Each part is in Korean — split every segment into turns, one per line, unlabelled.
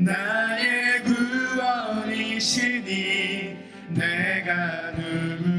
나의 구원이시니 내가 누구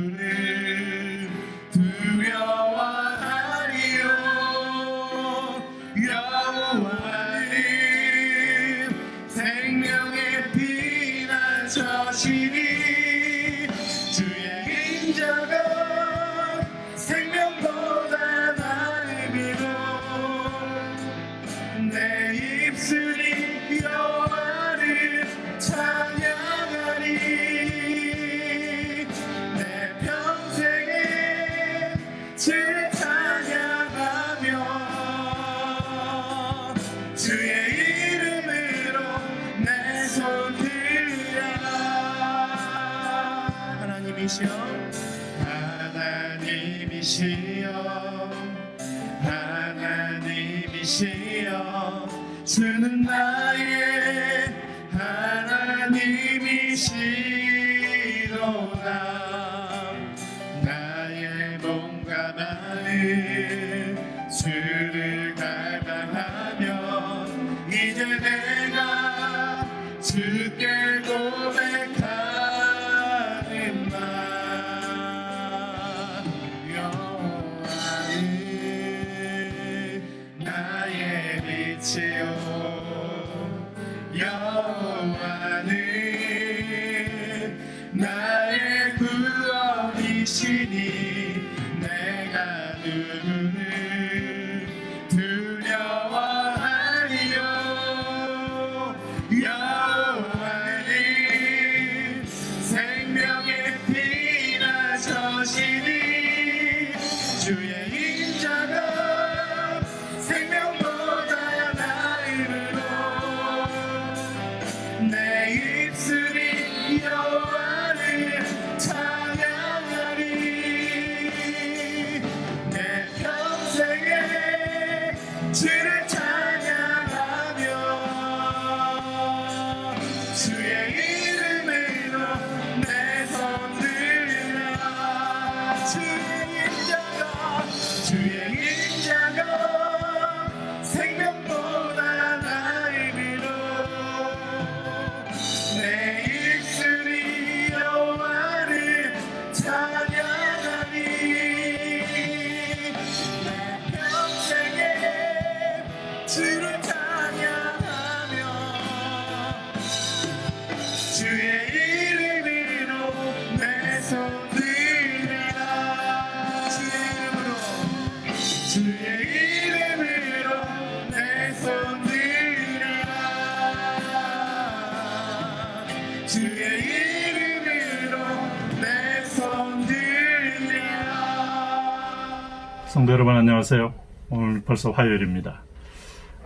하나님이시로다 나의 몸과 마음 나의 구원이시니
성도 여러분 안녕하세요. 오늘 벌써 화요일입니다.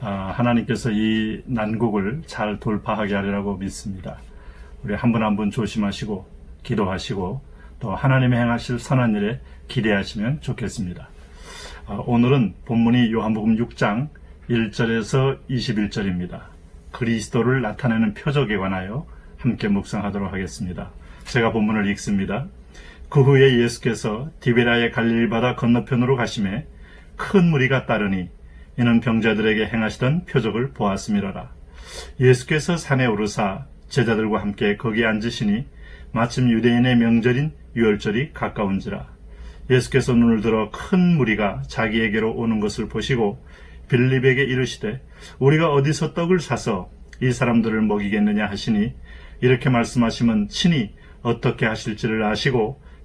아, 하나님께서 이 난국을 잘 돌파하게 하리라고 믿습니다. 우리 한 분 한 분 조심하시고 기도하시고 또 하나님의 행하실 선한 일에 기대하시면 좋겠습니다. 아, 오늘은 본문이 요한복음 6장 1절에서 21절입니다. 그리스도를 나타내는 표적에 관하여 함께 묵상하도록 하겠습니다. 제가 본문을 읽습니다. 그 후에 예수께서 디베라의 갈릴리 바다 건너편으로 가심에 큰 무리가 따르니 이는 병자들에게 행하시던 표적을 보았음이로라. 예수께서 산에 오르사 제자들과 함께 거기 앉으시니 마침 유대인의 명절인 유월절이 가까운지라. 예수께서 눈을 들어 큰 무리가 자기에게로 오는 것을 보시고 빌립에게 이르시되 우리가 어디서 떡을 사서 이 사람들을 먹이겠느냐 하시니 이렇게 말씀하시면 친히 어떻게 하실지를 아시고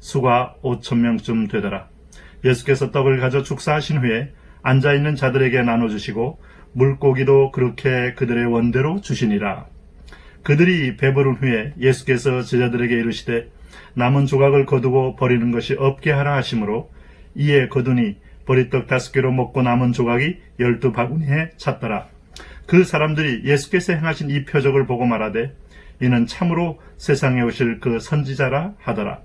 수가 오천 명쯤 되더라. 예수께서 떡을 가져 축사하신 후에 앉아 있는 자들에게 나눠 주시고 물고기도 그렇게 그들의 원대로 주시니라. 그들이 배부른 후에 예수께서 제자들에게 이르시되 남은 조각을 거두고 버리는 것이 없게 하라 하시므로 이에 거두니 버리떡 다섯 개로 먹고 남은 조각이 열두 바구니에 찼더라. 그 사람들이 예수께서 행하신 이 표적을 보고 말하되 이는 참으로 세상에 오실 그 선지자라 하더라.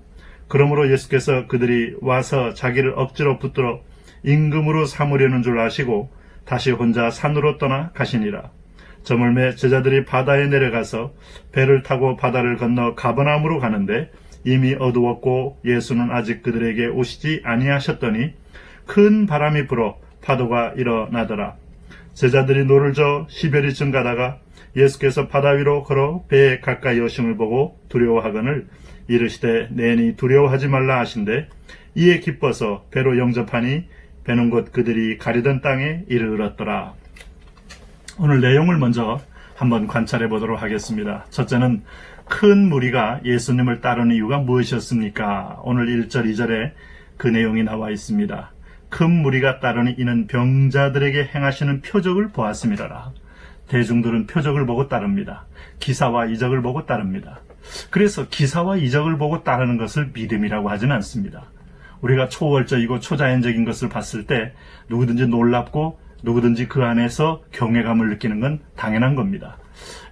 그러므로 예수께서 그들이 와서 자기를 억지로 붙들어 임금으로 삼으려는 줄 아시고 다시 혼자 산으로 떠나 가시니라. 저물매 제자들이 바다에 내려가서 배를 타고 바다를 건너 가버나움으로 가는데 이미 어두웠고 예수는 아직 그들에게 오시지 아니하셨더니 큰 바람이 불어 파도가 일어나더라. 제자들이 노를 저 시베리쯤 가다가 예수께서 바다 위로 걸어 배에 가까이 오심을 보고 두려워하거늘 이르시되 내니 두려워하지 말라 하신데 이에 기뻐서 배로 영접하니 배는 곧 그들이 가리던 땅에 이르렀더라. 오늘 내용을 먼저 한번 관찰해 보도록 하겠습니다. 첫째는 큰 무리가 예수님을 따르는 이유가 무엇이었습니까? 오늘 1절, 2절에 그 내용이 나와 있습니다. 큰 무리가 따르니 이는 병자들에게 행하시는 표적을 보았음이라라. 대중들은 표적을 보고 따릅니다. 기사와 이적을 보고 따릅니다. 그래서 기사와 이적을 보고 따르는 것을 믿음이라고 하지는 않습니다. 우리가 초월적이고 초자연적인 것을 봤을 때 누구든지 놀랍고 누구든지 그 안에서 경외감을 느끼는 건 당연한 겁니다.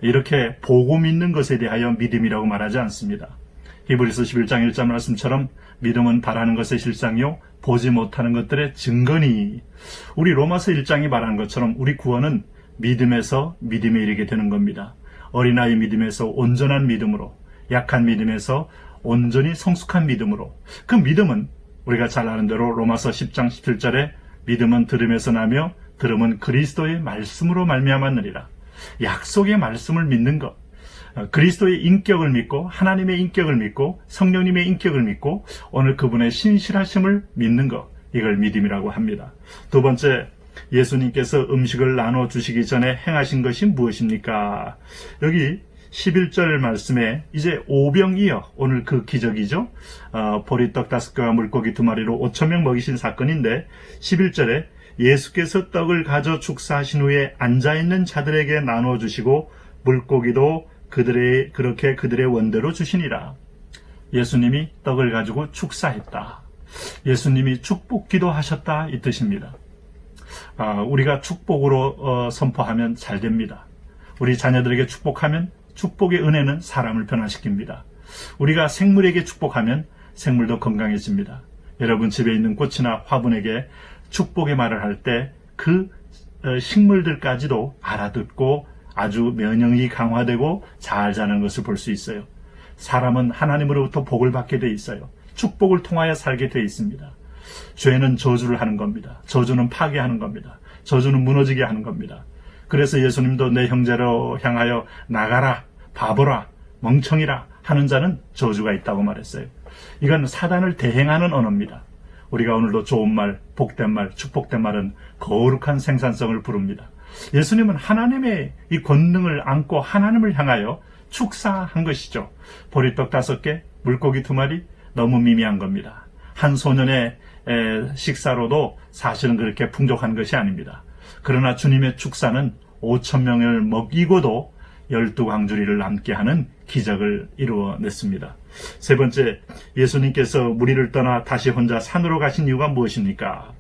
이렇게 보고 믿는 것에 대하여 믿음이라고 말하지 않습니다. 히브리서 11장 1절 말씀처럼 믿음은 바라는 것의 실상이요 보지 못하는 것들의 증거니 우리 로마서 1장이 말하는 것처럼 우리 구원은 믿음에서 믿음에 이르게 되는 겁니다. 어린아이 믿음에서 온전한 믿음으로 약한 믿음에서 온전히 성숙한 믿음으로 그 믿음은 우리가 잘 아는 대로 로마서 10장 17절에 믿음은 들음에서 나며 들음은 그리스도의 말씀으로 말미암았느니라. 약속의 말씀을 믿는 것. 어, 그리스도의 인격을 믿고 하나님의 인격을 믿고 성령님의 인격을 믿고 오늘 그분의 신실하심을 믿는 것. 이걸 믿음이라고 합니다. 두 번째 예수님께서 음식을 나눠 주시기 전에 행하신 것이 무엇입니까? 여기 11절 말씀에 이제 오병이어 오늘 그 기적이죠. 어, 보리떡 다섯 개와 물고기 두 마리로 5천 명 먹이신 사건인데 11절에 예수께서 떡을 가져 축사하신 후에 앉아 있는 자들에게 나눠 주시고 물고기도 그들의 그렇게 그들의 원대로 주시니라. 예수님이 떡을 가지고 축사했다. 예수님이 축복 기도 하셨다 이 뜻입니다. 아, 우리가 축복으로 어, 선포하면 잘 됩니다. 우리 자녀들에게 축복하면 축복의 은혜는 사람을 변화시킵니다. 우리가 생물에게 축복하면 생물도 건강해집니다. 여러분 집에 있는 꽃이나 화분에게 축복의 말을 할 때 그 식물들까지도 알아듣고 아주 면역이 강화되고 잘 자는 것을 볼 수 있어요. 사람은 하나님으로부터 복을 받게 돼 있어요. 축복을 통하여 살게 돼 있습니다. 죄는 저주를 하는 겁니다. 저주는 파괴하는 겁니다. 저주는 무너지게 하는 겁니다. 그래서 예수님도 내 형제로 향하여 나가라, 바보라, 멍청이라 하는 자는 저주가 있다고 말했어요. 이건 사단을 대행하는 언어입니다. 우리가 오늘도 좋은 말, 복된 말, 축복된 말은 거룩한 생산성을 부릅니다. 예수님은 하나님의 이 권능을 안고 하나님을 향하여 축사한 것이죠. 보리떡 다섯 개, 물고기 두 마리, 너무 미미한 겁니다. 한 소년의 에, 식사로도 사실은 그렇게 풍족한 것이 아닙니다. 그러나 주님의 축사는 5천 명을 먹이고도 열두 광주리를 남게 하는 기적을 이루어냈습니다. 세 번째, 예수님께서 무리를 떠나 다시 혼자 산으로 가신 이유가 무엇입니까?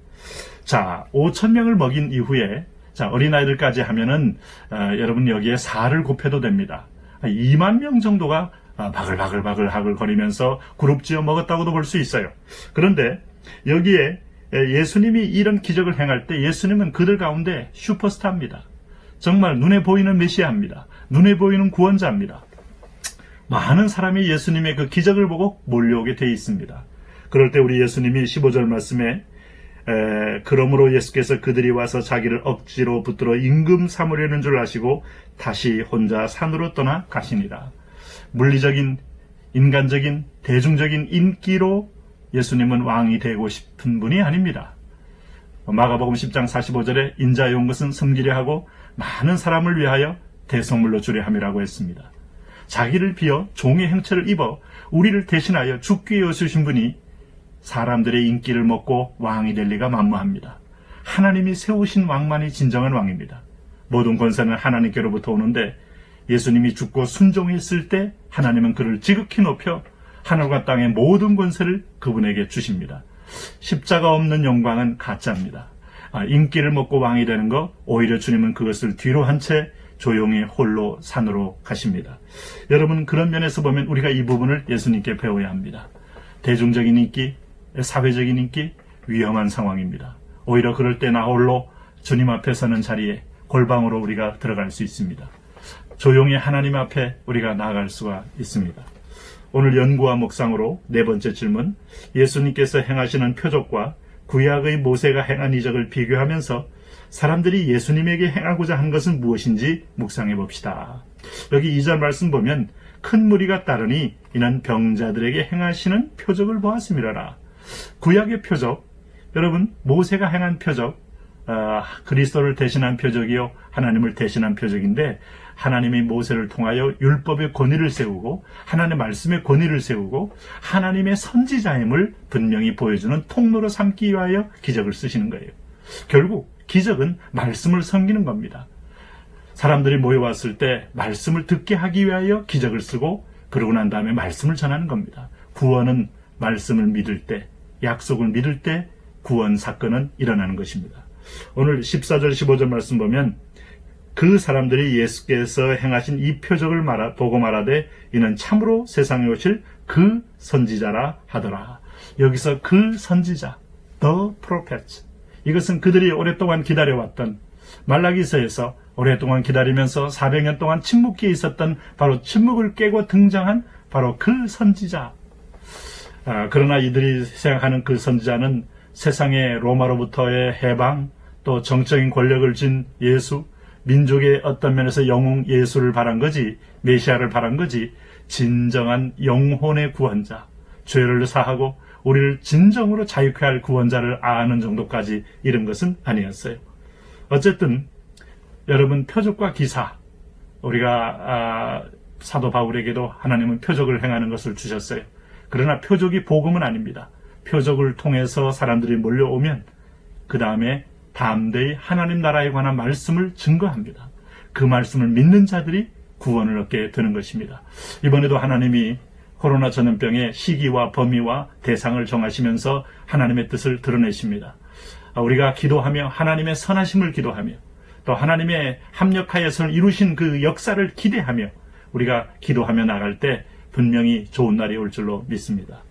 자, 5천 명을 먹인 이후에 자, 어린아이들까지 하면은 어, 여러분 여기에 4를 곱해도 됩니다. 2만 명 정도가 아, 바글바글바글 하글 거리면서 그룹 지어 먹었다고도 볼 수 있어요. 그런데 여기에 예수님이 이런 기적을 행할 때 예수님은 그들 가운데 슈퍼스타입니다. 정말 눈에 보이는 메시아입니다. 눈에 보이는 구원자입니다. 많은 사람이 예수님의 그 기적을 보고 몰려오게 돼 있습니다. 그럴 때 우리 예수님이 15절 말씀에 에, 그러므로 예수께서 그들이 와서 자기를 억지로 붙들어 임금 삼으려는 줄 아시고 다시 혼자 산으로 떠나 가시니라. 물리적인 인간적인 대중적인 인기로 예수님은 왕이 되고 싶은 분이 아닙니다. 마가복음 10장 45절에 인자에 온 것은 섬기려 하고 많은 사람을 위하여 대성물로 주려 함이라고 했습니다. 자기를 비어 종의 형체를 입어 우리를 대신하여 죽게 여주신 분이 사람들의 인기를 먹고 왕이 될 리가 만무합니다. 하나님이 세우신 왕만이 진정한 왕입니다. 모든 권세는 하나님께로부터 오는데 예수님이 죽고 순종했을 때 하나님은 그를 지극히 높여 하늘과 땅의 모든 권세를 그분에게 주십니다. 십자가 없는 영광은 가짜입니다. 아, 인기를 먹고 왕이 되는 거 오히려 주님은 그것을 뒤로 한 채 조용히 홀로 산으로 가십니다. 여러분 그런 면에서 보면 우리가 이 부분을 예수님께 배워야 합니다. 대중적인 인기, 사회적인 인기 위험한 상황입니다. 오히려 그럴 때 나 홀로 주님 앞에 서는 자리에 골방으로 우리가 들어갈 수 있습니다. 조용히 하나님 앞에 우리가 나아갈 수가 있습니다. 오늘 연구와 묵상으로 네 번째 질문, 예수님께서 행하시는 표적과 구약의 모세가 행한 이적을 비교하면서 사람들이 예수님에게 행하고자 한 것은 무엇인지 묵상해 봅시다. 여기 이절 말씀 보면 큰 무리가 따르니 이는 병자들에게 행하시는 표적을 보았음이라라. 구약의 표적, 여러분 모세가 행한 표적, 아, 그리스도를 대신한 표적이요 하나님을 대신한 표적인데 하나님이 모세를 통하여 율법의 권위를 세우고 하나님의 말씀의 권위를 세우고 하나님의 선지자임을 분명히 보여주는 통로로 삼기 위하여 기적을 쓰시는 거예요. 결국 기적은 말씀을 섬기는 겁니다. 사람들이 모여왔을 때 말씀을 듣게 하기 위하여 기적을 쓰고 그러고 난 다음에 말씀을 전하는 겁니다. 구원은 말씀을 믿을 때, 약속을 믿을 때 구원 사건은 일어나는 것입니다. 오늘 14절 15절 말씀 보면 그 사람들이 예수께서 행하신 이 표적을 말하, 보고 말하되 이는 참으로 세상에 오실 그 선지자라 하더라. 여기서 그 선지자, the prophet. 이것은 그들이 오랫동안 기다려왔던 말라기서에서 오랫동안 기다리면서 400년 동안 침묵기에 있었던 바로 침묵을 깨고 등장한 바로 그 선지자. 아, 그러나 이들이 생각하는 그 선지자는 세상의 로마로부터의 해방, 또 정적인 권력을 진 예수, 민족의 어떤 면에서 영웅 예수를 바란 거지, 메시아를 바란 거지, 진정한 영혼의 구원자, 죄를 사하고 우리를 진정으로 자유케 할 구원자를 아는 정도까지 이른 것은 아니었어요. 어쨌든 여러분 표적과 기사 우리가 아, 사도 바울에게도 하나님은 표적을 행하는 것을 주셨어요. 그러나 표적이 복음은 아닙니다. 표적을 통해서 사람들이 몰려오면 그 다음에 담대히 하나님 나라에 관한 말씀을 증거합니다. 그 말씀을 믿는 자들이 구원을 얻게 되는 것입니다. 이번에도 하나님이 코로나 전염병의 시기와 범위와 대상을 정하시면서 하나님의 뜻을 드러내십니다. 아, 우리가 기도하며 하나님의 선하심을 기도하며 또 하나님의 합력하여서 이루신 그 역사를 기대하며 우리가 기도하며 나갈 때 분명히 좋은 날이 올 줄로 믿습니다.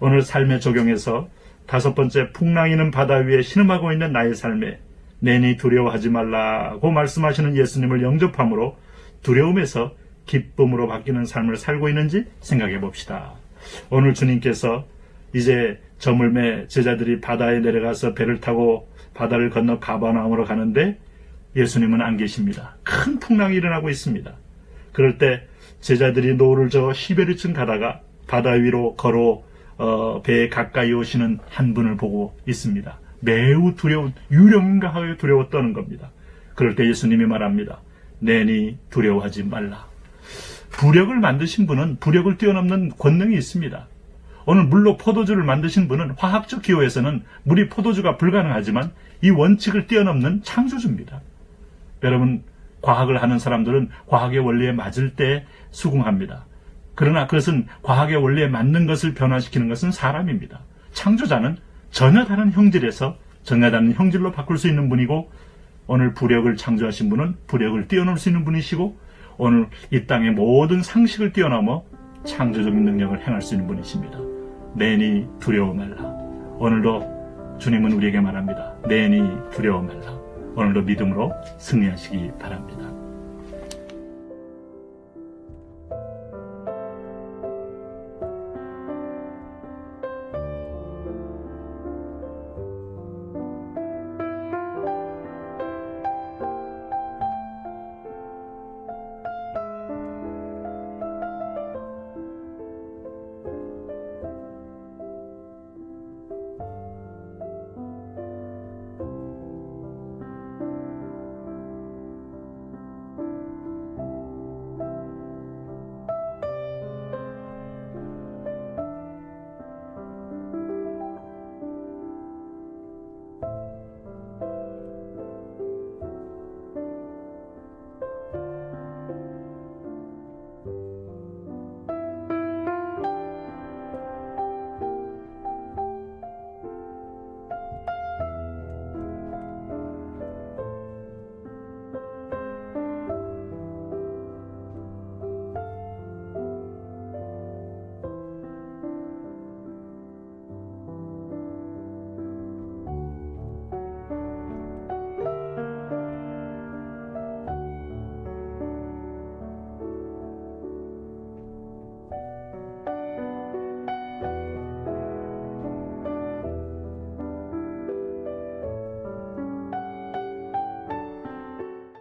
오늘 삶에 적용해서 다섯 번째 풍랑이는 바다 위에 신음하고 있는 나의 삶에 내니 두려워하지 말라고 말씀하시는 예수님을 영접함으로 두려움에서 기쁨으로 바뀌는 삶을 살고 있는지 생각해 봅시다. 오늘 주님께서 이제 저물매 제자들이 바다에 내려가서 배를 타고 바다를 건너 가바나움으로 가는데 예수님은 안 계십니다. 큰 풍랑이 일어나고 있습니다. 그럴 때 제자들이 노를 저어 시베리층 가다가 바다 위로 걸어 어, 배에 가까이 오시는 한 분을 보고 있습니다. 매우 두려운 유령인가 하여 두려워 떠는 겁니다. 그럴 때 예수님이 말합니다. 내니 두려워하지 말라. 부력을 만드신 분은 부력을 뛰어넘는 권능이 있습니다. 오늘 물로 포도주를 만드신 분은 화학적 기호에서는 물이 포도주가 불가능하지만 이 원칙을 뛰어넘는 창조주입니다. 여러분, 과학을 하는 사람들은 과학의 원리에 맞을 때 수긍합니다. 그러나 그것은 과학의 원리에 맞는 것을 변화시키는 것은 사람입니다. 창조자는 전혀 다른 형질에서 전혀 다른 형질로 바꿀 수 있는 분이고 오늘 부력을 창조하신 분은 부력을 뛰어넘을 수 있는 분이시고 오늘 이 땅의 모든 상식을 뛰어넘어 창조적인 능력을 행할 수 있는 분이십니다. 내니 두려워 말라. 오늘도 주님은 우리에게 말합니다. 내니 두려워 말라. 오늘도 믿음으로 승리하시기 바랍니다.